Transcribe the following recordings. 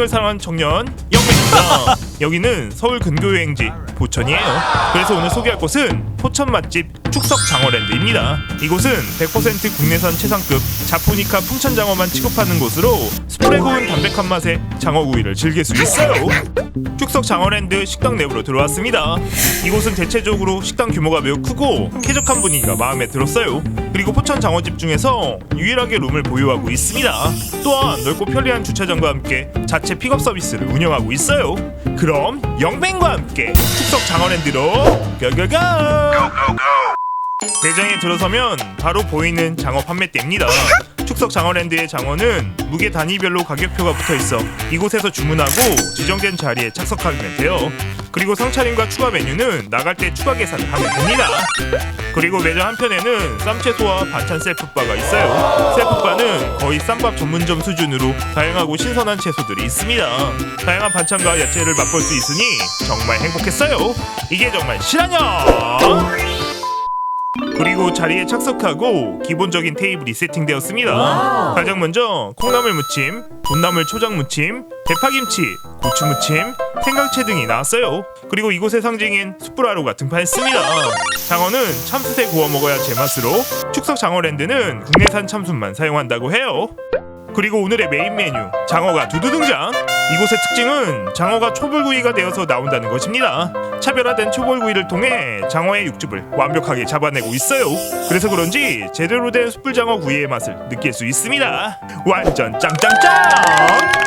여행을 사랑하는 청년 영배입니다. 여기는 서울 근교 여행지 포천이에요. 그래서 오늘 소개할 곳은 포천 맛집 축석 장어랜드입니다. 이곳은 100% 국내산 최상급 자포니카 풍천 장어만 취급하는 곳으로 숯불에 구운 담백한 맛의 장어구이를 즐길 수 있어요. 축석 장어랜드 식당 내부로 들어왔습니다. 이곳은 대체적으로 식당 규모가 매우 크고 쾌적한 분위기가 마음에 들었어요. 그리고 포천 장어집 중에서 유일하게 룸을 보유하고 있습니다. 또한 넓고 편리한 주차장과 함께 자체 픽업 서비스를 운영하고 있어요. 그럼 영뱅과 함께 축석 장어랜드로 고고고! 매장에 들어서면 바로 보이는 장어 판매대입니다. 축석 장어랜드의 장어는 무게 단위별로 가격표가 붙어 있어 이곳에서 주문하고 지정된 자리에 착석하면 돼요. 그리고 상차림과 추가 메뉴는 나갈 때 추가 계산을 하면 됩니다. 그리고 매장 한편에는 쌈채소와 반찬 셀프바가 있어요. 셀프바는 거의 쌈밥 전문점 수준으로 다양하고 신선한 채소들이 있습니다. 다양한 반찬과 야채를 맛볼 수 있으니 정말 행복했어요. 이게 정말 실화냐? 그리고 자리에 착석하고 기본적인 테이블이 세팅되었습니다. 가장 먼저 콩나물 무침, 돈나물 초장 무침, 대파김치, 고추 무침, 생강채 등이 나왔어요. 그리고 이곳의 상징인 숯불화로가 등판했습니다. 장어는 참숯에 구워 먹어야 제맛으로 축석 장어랜드는 국내산 참숯만 사용한다고 해요. 그리고 오늘의 메인 메뉴 장어가 두두 등장 이곳의 특징은 장어가 초벌구이가 되어서 나온다는 것입니다. 차별화된 초벌구이를 통해 장어의 육즙을 완벽하게 잡아내고 있어요. 그래서 그런지 제대로 된 숯불장어 구이의 맛을 느낄 수 있습니다. 완전 짱짱짱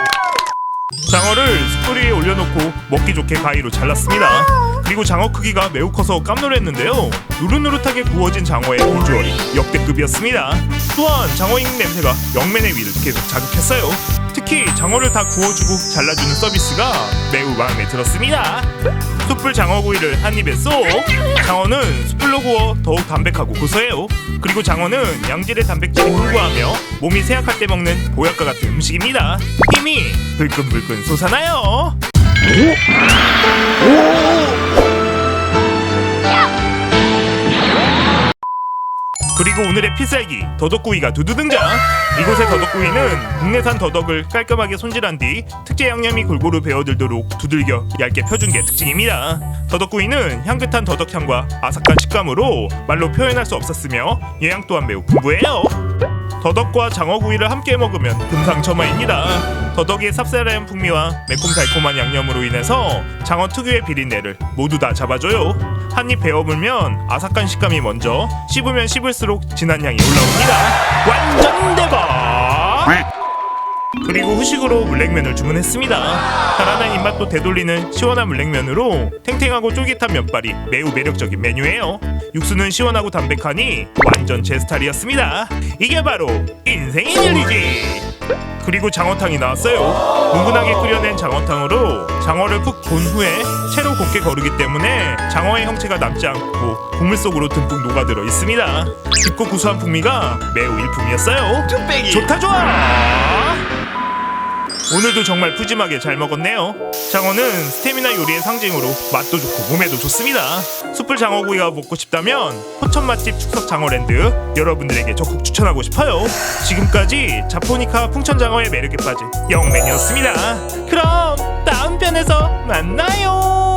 장어를 숯불 위에 올려놓고 먹기 좋게 가위로 잘랐습니다. 그리고 장어 크기가 매우 커서 깜놀했는데요. 누릇누릇하게 구워진 장어의 비주얼이 역대급이었습니다. 또한 장어익 냄새가 영맨의 위를 계속 자극했어요. 특히 장어를 다 구워주고 잘라주는 서비스가 매우 마음에 들었습니다. 숯불 장어구이를 한 입에 쏙! 장어는 숯불로 구워 더욱 담백하고 고소해요. 그리고 장어는 양질의 단백질이 풍부하며 몸이 세약할 때 먹는 보약과 같은 음식입니다. 힘이 불끈불끈 솟아나요. 그리고 오늘의 필살기 더덕구이가 두두 등장. 이곳의 더덕구이는 국내산 더덕을 깔끔하게 손질한 뒤 특제 양념이 골고루 배어들도록 두들겨 얇게 펴준 게 특징입니다. 더덕구이는 향긋한 더덕향과 아삭한 식감으로 말로 표현할 수 없었으며 영양 또한 매우 풍부해요 더덕과 장어구이를 함께 먹으면 금상첨화입니다. 더덕의 쌉쌀한 풍미와 매콤달콤한 양념으로 인해서 장어 특유의 비린내를 모두 다 잡아줘요. 한입 베어물면 아삭한 식감이 먼저 씹으면 씹을수록 진한 향이 올라옵니다. 완전 대박! 그리고 후식으로 물냉면을 주문했습니다. 달아난 입맛도 되돌리는 시원한 물냉면으로 탱탱하고 쫄깃한 면발이 매우 매력적인 메뉴예요. 육수는 시원하고 담백하니 완전 제 스타일이었습니다. 이게 바로 인생의 진리지. 그리고 장어탕이 나왔어요. 뭉근하게 끓여낸 장어탕으로 장어를 푹 본 후에 채로 곱게 거르기 때문에 장어의 형체가 남지 않고 국물 속으로 듬뿍 녹아들어 있습니다. 깊고 구수한 풍미가 매우 일품이었어요. 좋다 좋아. 오늘도 정말 푸짐하게 잘 먹었네요. 장어는 스태미나 요리의 상징으로 맛도 좋고 몸에도 좋습니다. 숯불 장어구이가 먹고 싶다면 포천 맛집 축석 장어랜드 여러분들에게 적극 추천하고 싶어요. 지금까지 자포니카 풍천 장어의 매력에 빠진 영맨이었습니다. 그럼 다음 편에서 만나요.